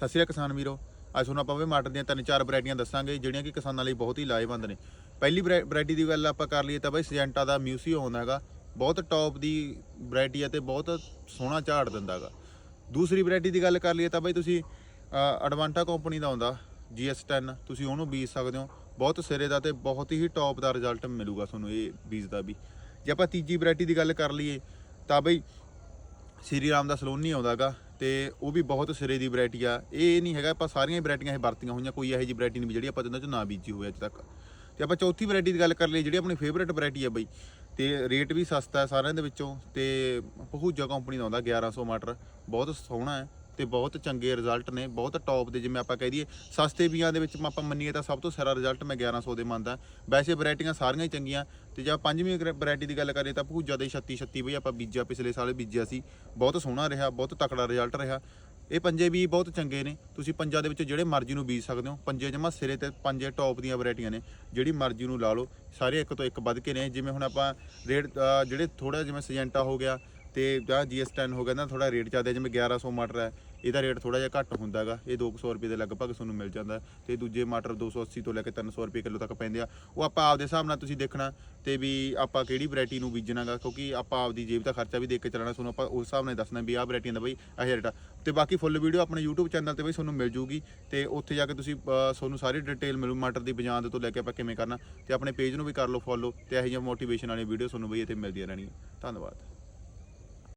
ਸਤਿ ਸ਼੍ਰੀ ਅਕਾਲ ਕਿਸਾਨ ਵੀਰੋ। ਅੱਜ ਤੁਹਾਨੂੰ ਆਪਾਂ ਵੀ ਮਟਰ ਦੀਆਂ ਤਿੰਨ ਚਾਰ ਵੈਰਾਈਟੀਆਂ ਦੱਸਾਂਗੇ, ਜਿਹੜੀਆਂ ਕਿ ਕਿਸਾਨਾਂ ਲਈ ਬਹੁਤ ਹੀ ਲਾਹੇਵੰਦ ਨੇ। ਪਹਿਲੀ ਵੈਰਾਈਟੀ ਦੀ ਗੱਲ ਆਪਾਂ ਕਰ ਲਈਏ ਤਾਂ ਬਈ ਸਜੈਂਟਾ ਦਾ ਮਿਊਸੀਓ ਆਉਂਦਾ ਹੈਗਾ। ਬਹੁਤ ਟੌਪ ਦੀ ਵੈਰਾਈਟੀ ਹੈ ਤੇ ਬਹੁਤ ਸੋਹਣਾ ਝਾੜ ਦਿੰਦਾ ਹੈਗਾ। ਦੂਸਰੀ ਵੈਰਾਈਟੀ ਦੀ ਗੱਲ ਕਰ ਲਈਏ ਤਾਂ ਬਈ ਤੁਸੀਂ ਐਡਵਾਂਟਾ ਕੰਪਨੀ ਦਾ ਆਉਂਦਾ GS10 ਤੁਸੀਂ ਉਹਨੂੰ ਬੀਜ ਸਕਦੇ ਹੋ। ਬਹੁਤ ਸਿਰੇ ਦਾ ਤੇ ਬਹੁਤ ਹੀ ਟੌਪ ਦਾ ਰਿਜ਼ਲਟ ਮਿਲੂਗਾ ਤੁਹਾਨੂੰ ਇਹ ਬੀਜ ਦਾ ਵੀ। ਜੇ ਆਪਾਂ ਤੀਜੀ ਵੈਰਾਈਟੀ ਦੀ ਗੱਲ ਕਰ ਲਈਏ ਤਾਂ ਬਈ ਸ਼੍ਰੀ ਰਾਮ ਦਾ ਸਲੋਨੀ ਆਉਂਦਾਗਾ ਤੇ ਉਹ ਵੀ ਬਹੁਤ ਸਿਰੇ ਦੀ ਵੈਰਾਈਟੀ ਆ। ਇਹ ਨਹੀਂ ਹੈਗਾ ਆਪਾਂ ਸਾਰੀਆਂ ਵੈਰਾਈਟੀਆਂ ਇਹ ਵਰਤੀਆਂ ਹੋਈਆਂ, ਕੋਈ ਇਹੋ ਜਿਹੀ ਵੈਰਾਈਟੀ ਨਹੀਂ ਵੀ ਜਿਹੜੀ ਆਪਾਂ ਉਹਨਾਂ 'ਚੋਂ ਨਾ ਬੀਜੀ ਹੋਵੇ ਅੱਜ ਤੱਕ। ਤੇ ਆਪਾਂ ਚੌਥੀ ਵੈਰਾਈਟੀ ਦੀ ਗੱਲ ਕਰ ਲਈ ਜਿਹੜੀ ਆਪਣੀ ਫੇਵਰੇਟ ਵੈਰਾਈਟੀ ਆ ਬਈ, ਤੇ ਰੇਟ ਵੀ ਸਸਤਾ ਹੈ ਸਾਰਿਆਂ ਦੇ ਵਿੱਚੋਂ, ਤੇ ਪਹੂਜਾ ਕੰਪਨੀ ਦਾ ਆਉਂਦਾ 1100 ਮਟਰ, ਬਹੁਤ ਸੋਹਣਾ ਹੈ। ਤੇ ਬਹੁਤ ਚੰਗੇ ਰਿਜ਼ਲਟ ਨੇ, ਬਹੁਤ ਟੌਪ ਦੇ ਜਿਵੇਂ ਆਪਾਂ ਕਹਿ ਦਈਏ, ਸਸਤੇ ਬੀਆਂ ਦੇ ਵਿੱਚ ਆਪਾਂ ਮੰਨੀਏ ਤਾਂ ਸਭ ਤੋਂ ਸਾਰਾ ਰਿਜ਼ਲਟ ਮੈਂ 1100 ਦੇ ਮੰਨਦਾ। ਵੈਸੇ ਵੈਰਾਈਟੀਆਂ ਸਾਰੀਆਂ ਹੀ ਚੰਗੀਆਂ, ਤੇ ਜੇ ਪੰਜਵੀਂ ਵੈਰਾਈਟੀ ਦੀ ਗੱਲ ਕਰੀਏ ਤਾਂ ਭੂਜਾ ਦੇ 36 36 ਬਈ ਆਪਾਂ ਬੀਜਿਆ, ਪਿਛਲੇ ਸਾਲ ਬੀਜਿਆ ਸੀ। ਬਹੁਤ ਸੋਹਣਾ ਰਿਹਾ, ਬਹੁਤ ਤਕੜਾ ਰਿਜ਼ਲਟ ਰਿਹਾ। ਇਹ ਪੰਜੇ ਵੀ ਬਹੁਤ ਚੰਗੇ ਨੇ। ਤੁਸੀਂ ਪੰਜਾਂ ਦੇ ਵਿੱਚ ਜਿਹੜੇ ਮਰਜ਼ੀ ਨੂੰ ਬੀਜ ਸਕਦੇ ਹੋ। ਪੰਜੇ ਜਮਾ ਸਿਰੇ ਤੇ ਪੰਜੇ ਟੌਪ ਦੀਆਂ ਵੈਰਾਈਟੀਆਂ ਨੇ। ਜਿਹੜੀ ਮਰਜ਼ੀ ਨੂੰ ਲਾ ਲਓ। ਸਾਰੇ ਇੱਕ ਤੋਂ ਇੱਕ ਵੱਧ ਕੇ ਨੇ। ਜਿਵੇਂ ਹੁਣ ਆਪਾਂ ਰੇਟ ਅਹ, ਜਿਹੜੇ ਥੋੜਾ ਜਿਵੇਂ ਸਜੈਂਟਾ ਹੋ ਗਿਆ ਤੇ ਜਾਂ GS10 ਹੋ ਗਿਆ ਨਾ ਥੋੜਾ ਰੇਟ ਜ਼ਿਆਦਾ ਜਿਵੇਂ 1100 ਮਟਰ ਹੈ, ਇਹਦਾ ਰੇਟ ਥੋੜਾ ਜਿਹਾ ਘੱਟ ਹੁੰਦਾ ਹੁੰਦਾਗਾ ਇਹ 200 ਰੁਪਏ ਦੇ ਲਗਭਗ ਤੁਹਾਨੂੰ ਮਿਲ ਜਾਂਦਾ ਹੈ। ਤੇ ਦੂਜੇ ਮਟਰ 280 ਤੋਂ ਲੈ ਕੇ 300 ਰੁਪਏ ਕਿਲੋ ਤੱਕ ਪੈਂਦੇ ਆ। ਉਹ ਆਪਾਂ ਆਪਦੇ ਹਿਸਾਬ ਨਾਲ ਤੁਸੀਂ ਦੇਖਣਾ ਤੇ ਵੀ ਆਪਾਂ ਕਿਹੜੀ ਵੈਰਾਈਟੀ ਨੂੰ ਬੀਜਣਾਗਾ ਕਿਉਂਕਿ ਆਪਾਂ ਆਪਦੀ ਜੇਬ ਦਾ ਖਰਚਾ ਵੀ ਦੇਖ ਕੇ ਚੱਲਣਾ। ਤੁਹਾਨੂੰ ਆਪਾਂ ਉਸ ਹਿਸਾਬ ਨਾਲ ਦੱਸਣਾ ਵੀ ਆਹ ਵੈਰਾਈਟੀਆਂ ਦਾ ਬਈ ਇਹ ਰੇਟ ਆ। ਤੇ ਬਾਕੀ ਫੁੱਲ ਵੀਡੀਓ ਆਪਣੇ YouTube ਚੈਨਲ ਤੇ ਬਈ ਤੁਹਾਨੂੰ ਮਿਲ ਜੂਗੀ। ਤੇ ਉੱਥੇ ਜਾ ਕੇ ਤੁਸੀਂ ਤੁਹਾਨੂੰ ਸਾਰੀ ਡਿਟੇਲ ਮਿਲੂ, ਮਟਰ ਦੀ ਬਜਾਂਦ ਤੋਂ ਲੈ ਕੇ ਆਪਾਂ ਕਿਵੇਂ ਕਰਨਾ। ਤੇ ਆਪਣੇ ਪੇਜ ਨੂੰ ਵੀ ਕਰ ਲਓ ਫੋਲੋ ਤੇ ਇਹੋ ਜਿਹੀਆਂ ਮੋਟੀਵੇਸ਼ਨ ਵਾਲੀਆਂ ਵੀਡੀਓ ਤੁਹਾਨੂੰ ਬਈ ਇੱਥੇ ਮਿਲਦੀਆਂ ਰਹਿਣੀਆਂ ਧੰਨਵਾਦ।